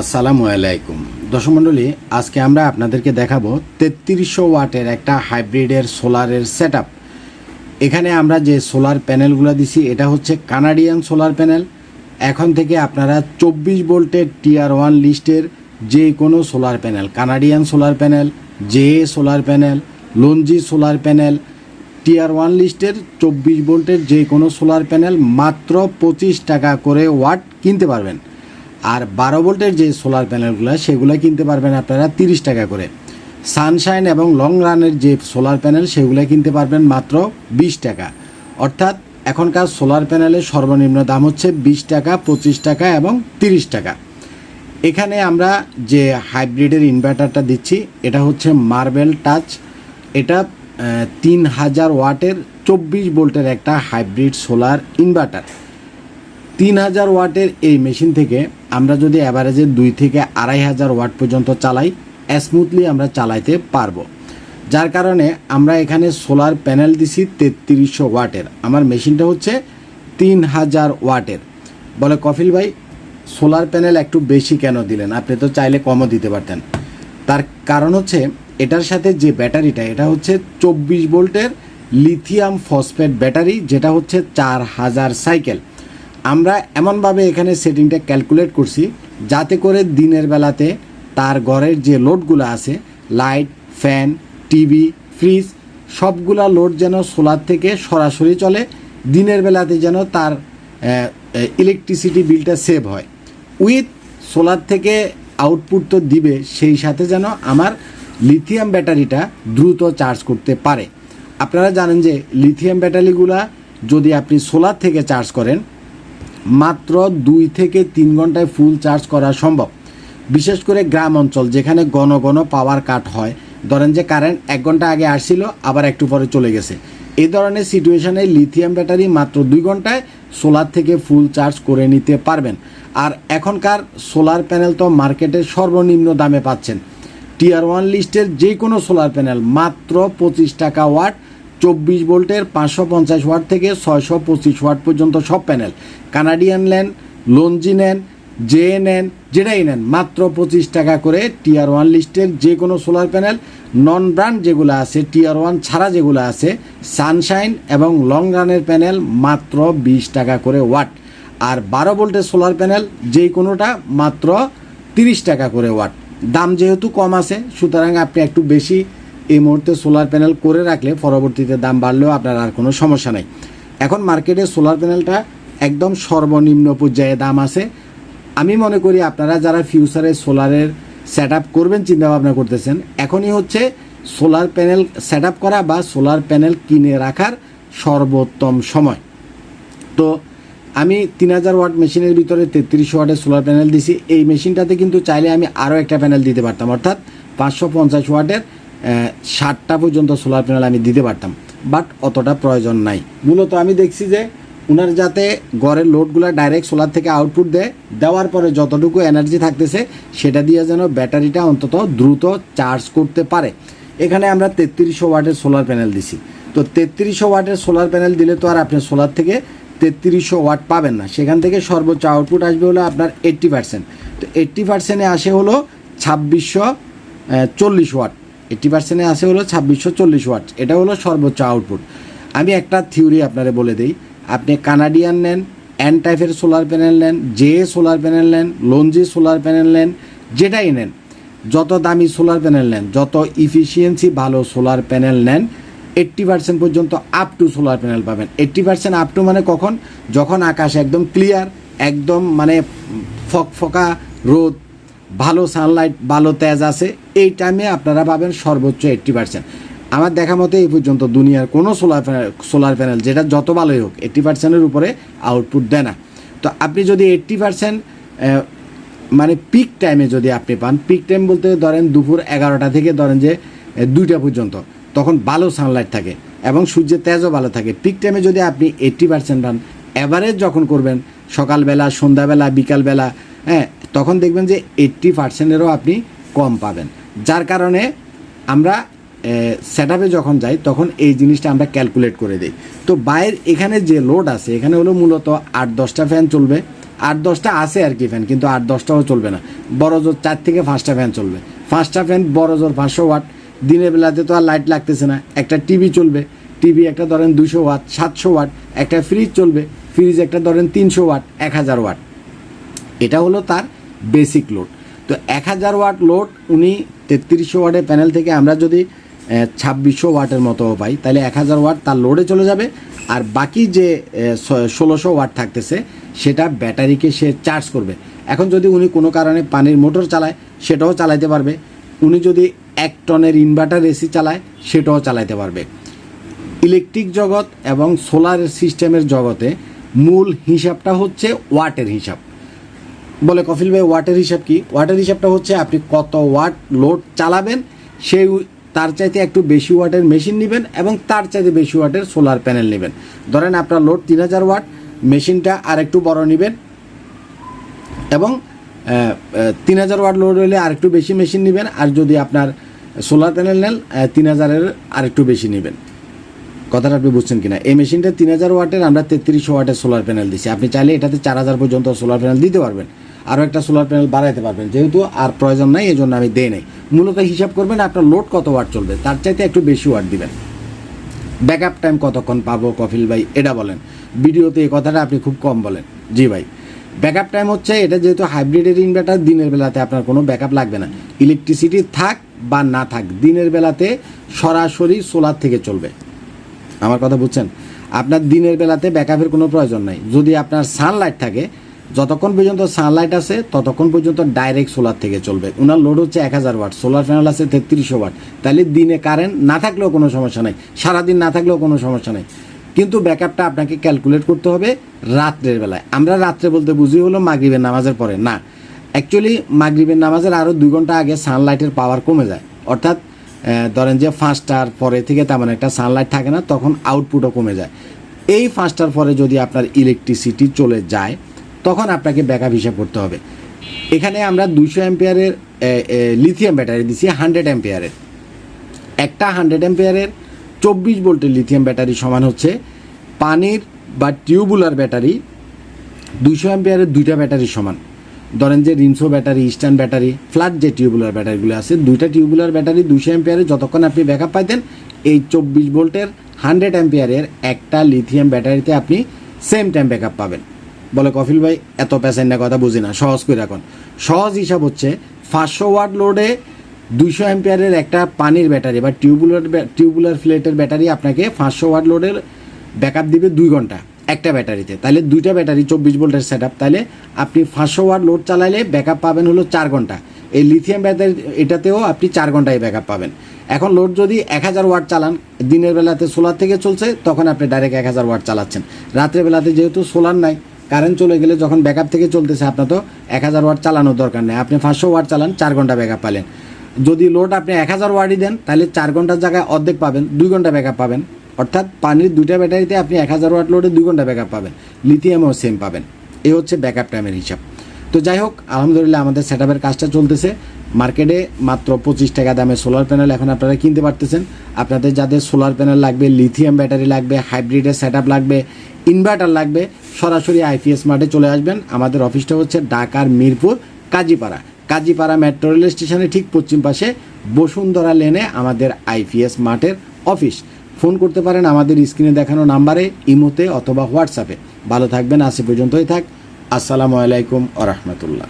আসসালামু আলাইকুম। দর্শক মণ্ডলী, আজকে আমরা আপনাদেরকে দেখাবো তেত্রিশশো ওয়াটের একটা হাইব্রিডের সোলারের সেট এখানে আমরা যে সোলার প্যানেলগুলো দিছি, এটা হচ্ছে কানাডিয়ান সোলার প্যানেল। এখন থেকে আপনারা চব্বিশ ভোল্টের টিয়ার ওয়ান লিস্টের যে কোনো solar panel, Canadian solar panel, J solar panel Longi solar panel tier one লিস্টের চব্বিশ ভোল্টের যে কোনো সোলার প্যানেল মাত্র পঁচিশ টাকা করে ওয়াট কিনতে পারবেন। আর বারো ভোল্টের যে সোলার প্যানেলগুলো সেগুলো কিনতে পারবেন আপনারা তিরিশ টাকা করে। সানশাইন এবং লং রানের যে সোলার প্যানেল সেগুলো কিনতে পারবেন মাত্র বিশ টাকা। অর্থাৎ এখনকার সোলার প্যানেলের সর্বনিম্ন দাম হচ্ছে বিশ টাকা, পঁচিশ টাকা এবং তিরিশ টাকা। এখানে আমরা যে হাইব্রিডের ইনভার্টারটা দিচ্ছি, এটা হচ্ছে মার্বেল টাচ এটা তিন হাজার ওয়াটের চব্বিশ ভোল্টের একটা হাইব্রিড সোলার ইনভার্টার তিন হাজার ওয়াটের এই মেশিন থেকে আমরা যদি অ্যাভারেজে দুই থেকে আড়াই হাজার ওয়াট পর্যন্ত চালাই স্মুথলি আমরা চালাইতে পারব। যার কারণে আমরা এখানে সোলার প্যানেল দিছি তেত্রিশশো ওয়াটের। আমার মেশিনটা হচ্ছে তিন হাজার ওয়াটের। বলে, কফিল ভাই সোলার প্যানেল একটু বেশি কেন দিলেন? আপনি তো চাইলে কমও দিতে পারতেন। তার কারণ হচ্ছে, এটার সাথে যে ব্যাটারিটা, এটা হচ্ছে চব্বিশ ভোল্টের লিথিয়াম ফসফেট ব্যাটারি, যেটা হচ্ছে চার হাজার সাইকেল আমরা এমনভাবে এখানে সেটিংটা ক্যালকুলেট করছি যাতে করে দিনের বেলাতে তার ঘরের যে লোডগুলো আছে, লাইট, ফ্যান, টিভি, ফ্রিজ, সবগুলা লোড যেন সোলার থেকে সরাসরি চলে, দিনের বেলাতে যেন তার ইলেকট্রিসিটি বিলটা সেভ হয়। উইথ সোলার থেকে আউটপুট তো দিবে, সেই সাথে যেন আমার লিথিয়াম ব্যাটারিটা দ্রুত চার্জ করতে পারে। আপনারা জানেন যে লিথিয়াম ব্যাটারিগুলা যদি আপনি সোলার থেকে চার্জ করেন মাত্র দুই থেকে তিন ঘন্টায় ফুল চার্জ করা সম্ভব। বিশেষ করে গ্রাম অঞ্চল, যেখানে ঘন ঘন পাওয়ার কাট হয়। ধরেন যে কারেন্ট এক ঘণ্টা আগে আসছিল, আবার একটু পরে চলে গেছে। এই ধরনের সিচুয়েশনে লিথিয়াম ব্যাটারি মাত্র দুই ঘন্টায় সোলার থেকে ফুল চার্জ করে নিতে পারবেন। আর এখনকার সোলার প্যানেল তো মার্কেটে সর্বনিম্ন দামে পাচ্ছেন। টিয়ার ওয়ান লিস্টের যে কোনো সোলার প্যানেল মাত্র পঁচিশ টাকা ওয়াট চব্বিশ ভোল্টের পাঁচশো পঞ্চাশ ওয়াট থেকে ছয়শো পঁচিশ ওয়াট পর্যন্ত সব প্যানেল। কানাডিয়ান নেন লঞ্জি নেন জে নেন, যেটাই নেন, মাত্র পঁচিশ টাকা করে টিয়ার ওয়ান লিস্টের যে কোনো সোলার প্যানেল নন ব্র্যান্ড যেগুলো আছে টিয়ার ওয়ান ছাড়া যেগুলো আছে সানশাইন এবং লং রানের প্যানেল মাত্র বিশ টাকা করে ওয়াট আর বারো ভোল্টের সোলার প্যানেল যে কোনোটা মাত্র তিরিশ টাকা করে ওয়াট দাম যেহেতু কম আছে, সুতরাং আপনি একটু বেশি এই মুহূর্তে সোলার প্যানেল করে রাখলে পরবর্তীতে দাম বাড়লেও আপনার আর কোনো সমস্যা নেই। এখন মার্কেটে সোলার প্যানেলটা একদম সর্বনিম্ন পর্যায়ে দাম আছে। আমি মনে করি আপনারা যারা ফিউচারে সোলারের সেট আপ করবেন, চিন্তাভাবনা করতেছেন, এখনই হচ্ছে সোলার প্যানেল সেট আপ করা বা সোলার প্যানেল কিনে রাখার সর্বোত্তম সময়। তো আমি তিন হাজার ওয়াট মেশিনের ভিতরে তেত্রিশ ওয়াটের সোলার প্যানেল দিছি। এই মেশিনটাতে কিন্তু চাইলে আমি আরও একটা প্যানেল দিতে পারতাম। অর্থাৎ পাঁচশো পঞ্চাশ ওয়াটের ষাটটা পর্যন্ত সোলার প্যানেল আমি দিতে পারতাম বাট অতটা প্রয়োজন নাই। মূলত আমি দেখছি যে, উনার যাতে গড়ের লোডগুলো ডাইরেক্ট সোলার থেকে আউটপুট দেয়, দেওয়ার পরে যতটুকু এনার্জি থাকতেছে, সেটা দিয়ে যেন ব্যাটারিটা অন্তত দ্রুত চার্জ করতে পারে। এখানে আমরা তেত্রিশশো ওয়াটের সোলার প্যানেল দিছি। তো তেত্রিশশো ওয়াটের সোলার প্যানেল দিলে তো আর আপনি সোলার থেকে তেত্রিশশো ওয়াট পাবেন না। সেখান থেকে সর্বোচ্চ আউটপুট আসবে হলো আপনার এইট্টি পার্সেন্ট তো এইট্টি পার্সেন্টে আসে হলো ছাব্বিশশো চল্লিশ ওয়াট। এইট্টি পার্সেন্টে আসে হলো ছাব্বিশশো চল্লিশ ওয়াট এটা হলো সর্বোচ্চ আউটপুট আমি একটা থিওরি আপনারে বলে দিই। আপনি কানাডিয়ান নেন অ্যান টাইপের সোলার প্যানেল নেন জে সোলার প্যানেল নেন লঞ্জি সোলার প্যানেল নেন, যেটাই নেন। যত দামি সোলার প্যানেল নেন, যত ইফিসিয়েন্সি ভালো সোলার প্যানেল নেন এইট্টি পার্সেন্ট পর্যন্ত আপ টু সোলার প্যানেল পাবেন। এইট্টি পার্সেন্ট আপ টু মানে কখন? যখন আকাশ একদম ক্লিয়ার একদম মানে ফকফকা রোদ ভালো সানলাইট ভালো তেজ আছে, এই টাইমে আপনারা পাবেন সর্বোচ্চ এইট্টি পার্সেন্ট আমার দেখা মতো এই পর্যন্ত দুনিয়ার কোনো সোলার সোলার প্যানেল যেটা যত ভালোই হোক এইট্টি পার্সেন্টের উপরে আউটপুট দেয় না। তো আপনি যদি এইট্টি পার্সেন্ট মানে পিক টাইমে যদি আপনি পান পিক টাইম বলতে ধরেন দুপুর এগারোটা থেকে ধরেন যে দুইটা পর্যন্ত, তখন ভালো সানলাইট থাকে এবং সূর্যের তেজও ভালো থাকে। পিক টাইমে যদি আপনি এইট্টি পার্সেন্ট পান অ্যাভারেজ যখন করবেন, সকালবেলা, সন্ধ্যাবেলা, বিকালবেলা হ্যাঁ তখন দেখবেন যে এইট্টি পার্সেন্টেরও আপনি কম পাবেন। যার কারণে আমরা সেট যখন যাই, তখন এই জিনিসটা আমরা ক্যালকুলেট করে দিই। তো বাইরের এখানে যে লোড আছে, এখানে হলো মূলত আট দশটা ফ্যান চলবে। আট দশটা আছে আর কি ফ্যান কিন্তু আট দশটাও চলবে না। বড় জোর চার থেকে পাঁচটা ফ্যান চলবে। পাঁচটা ফ্যান বড় জোর পাঁচশো ওয়াট দিনের বেলাতে তো আর লাইট লাগতেছে না। একটা টিভি চলবে। টিভি একটা ধরেন দুশো ওয়াট সাতশো ওয়াট একটা ফ্রিজ চলবে। ফ্রিজ একটা ধরেন তিনশো ওয়াট এক হাজার ওয়াট এটা হলো তার বেসিক লোড তো এক হাজার ওয়াট লোড উনি তেত্রিশশো ওয়াটের প্যানেল থেকে আমরা যদি ছাব্বিশশো ওয়াটের মতো পাই, তাহলে এক হাজার ওয়াট তার লোডে চলে যাবে। আর বাকি যে ষোলোশো ওয়াট থাকতেছে, সেটা ব্যাটারিকে সে চার্জ করবে। এখন যদি উনি কোনো কারণে পানির মোটর চালায়, সেটাও চালাইতে পারবে। উনি যদি এক টনের ইনভার্টার এসি চালায়, সেটাও চালাইতে পারবে। ইলেকট্রিক জগৎ এবং সোলার সিস্টেমের জগতে মূল হিসাবটা হচ্ছে ওয়াটের হিসাব। বলে, কফিল ভাই ওয়াটের হিসাব কি? ওয়াটের হিসাবটা হচ্ছে, আপনি কত ওয়াট লোড চালাবেন, সেই তার চাইতে একটু বেশি ওয়াটের মেশিন নেবেন এবং তার চাইতে বেশি ওয়াটের সোলার প্যানেল নেবেন। ধরেন আপনার লোড তিন হাজার ওয়াট মেশিনটা আর একটু বড় নেবেন এবং তিন হাজার ওয়াট লোড হলে আর একটু বেশি মেশিন নেবেন, আর যদি আপনার সোলার প্যানেল নেন তিন হাজারের আর একটু বেশি নেবেন। কথাটা আপনি বুঝছেন কিনা? এই মেশিনটা তিন হাজার ওয়াটের আমরা তেত্রিশশো ওয়াটের সোলার প্যানেল দিচ্ছি আপনি চাইলে এটাতে চার হাজার পর্যন্ত সোলার প্যানেল দিতে পারবেন। আরও একটা সোলার প্যানেল বাড়াইতে পারবেন। যেহেতু আর প্রয়োজন নাই এই জন্য আমি দেই নাই। মূলত হিসাব করবেন আপনার লোড কত ওয়াট চলবে, তার চাইতে একটু বেশি ওয়াট দিবেন। ব্যাকআপ টাইম কতক্ষণ পাবো, কফিল ভাই, এটা বলেন। ভিডিওতে এই কথাটা আপনি খুব কম বলেন। জি ভাই। ব্যাকআপ টাইম হচ্ছে, এটা যেহেতু হাইব্রিডের ইনভার্টার দিনের বেলাতে আপনার কোনো ব্যাকআপ লাগবে না। ইলেকট্রিসিটি থাক বা না থাক, দিনের বেলাতে সরাসরি সোলার থেকে চলবে। আমার কথা বুঝছেন? আপনার দিনের বেলাতে ব্যাকআপের কোনো প্রয়োজন নাই। যদি আপনার সানলাইট থাকে যতক্ষণ পর্যন্ত সানলাইট আছে, ততক্ষণ পর্যন্ত ডাইরেক্ট সোলার থেকে চলবে। ওনার লোড হচ্ছে এক হাজার ওয়াট সোলার প্যানেল আছে তেত্রিশশো ওয়াট তাহলে দিনে কারেন্ট না থাকলেও কোনো সমস্যা নেই, সারাদিন না থাকলেও কোনো সমস্যা নেই। কিন্তু ব্যাকআপটা আপনাকে ক্যালকুলেট করতে হবে রাত্রের বেলায়। আমরা রাত্রে বলতে বুঝি হলো মাগরিবের নামাজের পরে। না অ্যাকচুয়ালি মাগরিবের নামাজের আরও দুই ঘণ্টা আগে সানলাইটের পাওয়ার কমে যায়। অর্থাৎ ধরেন যে পাঁচটার পরে থেকে তেমন একটা সানলাইট থাকে না, তখন আউটপুটও কমে যায়। এই পাঁচটার পরে যদি আপনার ইলেকট্রিসিটি চলে যায় তখন আপনাকে ব্যাকআপ হিসাব করতে হবে। এখানে আমরা দুশো অ্যাম্পিয়ারের লিথিয়াম ব্যাটারি দিচ্ছি হান্ড্রেড অ্যাম্পিয়ারের একটা হান্ড্রেড অ্যাম্পিয়ারের চব্বিশ ভোল্টের লিথিয়াম ব্যাটারি সমান হচ্ছে পানির বা টিউবুলার ব্যাটারি দুইশো অ্যাম্পিয়ারের দুইটা ব্যাটারি সমান। ধরেন যে রিনসো ব্যাটারি ইস্টার্ন ব্যাটারি ফ্ল্যাট যে টিউবুলার ব্যাটারিগুলো আছে, দুইটা টিউবুলার ব্যাটারি দুশো অ্যাম্পিয়ারে যতক্ষণ আপনি ব্যাকআপ পাইতেন, এই চব্বিশ ভোল্টের হান্ড্রেড অ্যাম্পিয়ারের একটা লিথিয়াম ব্যাটারিতে আপনি সেম টাইম ব্যাকআপ পাবেন। বলে, কফিল ভাই, এত প্যাসেন্টের কথা বুঝি না, সহজ করে রাখুন। সহজ হিসাব হচ্ছে, পাঁচশো ওয়াট লোডে দুইশো অ্যাম্পিয়ারের একটা পানির ব্যাটারি বা টিউবুলার টিউবুলার ফ্লেটের ব্যাটারি আপনাকে পাঁচশো ওয়াট লোডের ব্যাকআপ দিবে দুই ঘণ্টা, একটা ব্যাটারিতে। তাহলে দুইটা ব্যাটারি চব্বিশ ভোল্টের সেট আপ তাহলে আপনি পাঁচশো ওয়াট লোড চালাইলে ব্যাকআপ পাবেন হলো চার ঘণ্টা। এই লিথিয়াম ব্যাটারি, এটাতেও আপনি চার ঘন্টায় ব্যাকআপ পাবেন। এখন লোড যদি এক হাজার ওয়াট চালান, দিনের বেলাতে সোলার থেকে চলছে, তখন আপনি ডাইরেক্ট এক হাজার ওয়াট চালাচ্ছেন। রাত্রের বেলাতে যেহেতু সোলার নাই কারেন্ট চলে গেলে যখন ব্যাকআপ থেকে চলতেছে আপনার তো এক হাজার ওয়াট চালানোর দরকার নেই। আপনি পাঁচশো ওয়াট চালান, চার ঘণ্টা ব্যাকআপ পালেন। যদি লোড আপনি এক হাজার ওয়াটই দেন, তাহলে চার ঘণ্টার জায়গায় অর্ধেক পাবেন, দুই ঘণ্টা ব্যাকআপ পাবেন। অর্থাৎ পানির দুইটা ব্যাটারিতে আপনি এক হাজার ওয়াট লোডে দুই ঘণ্টা ব্যাকআপ পাবেন। লিথিয়ামও সেম পাবেন। এ হচ্ছে ব্যাকআপ টাইমের হিসাব। তো যাই হোক, আলহামদুলিল্লাহ আমাদের সেট কাজটা চলতেছে। মার্কেটে মাত্র পঁচিশ টাকা দামে সোলার প্যানেল এখন আপনারা কিনতে পারতেছেন। আপনাদের যাদের সোলার প্যানেল লাগবে লিথিয়াম ব্যাটারি লাগবে হাইব্রিডের সেট লাগবে ইনভার্টার লাগবে, সরাসরি আইপিএস মাঠে চলে আসবেন। আমাদের অফিসটা হচ্ছে ঢাকার মিরপুর, কাজীপাড়া। কাজীপাড়া মেট্রো রেল স্টেশনের ঠিক পশ্চিম পাশে বসুন্ধরা লেনে আমাদের আইপিএস মাঠের অফিস। ফোন করতে পারেন আমাদের স্ক্রিনে দেখানো নাম্বারে, ইমোতে অথবা হোয়াটসঅ্যাপে। ভালো থাকবেন আসে পর্যন্তই থাক। আসসালামু আলাইকুম আ রহমতুল্লাহ।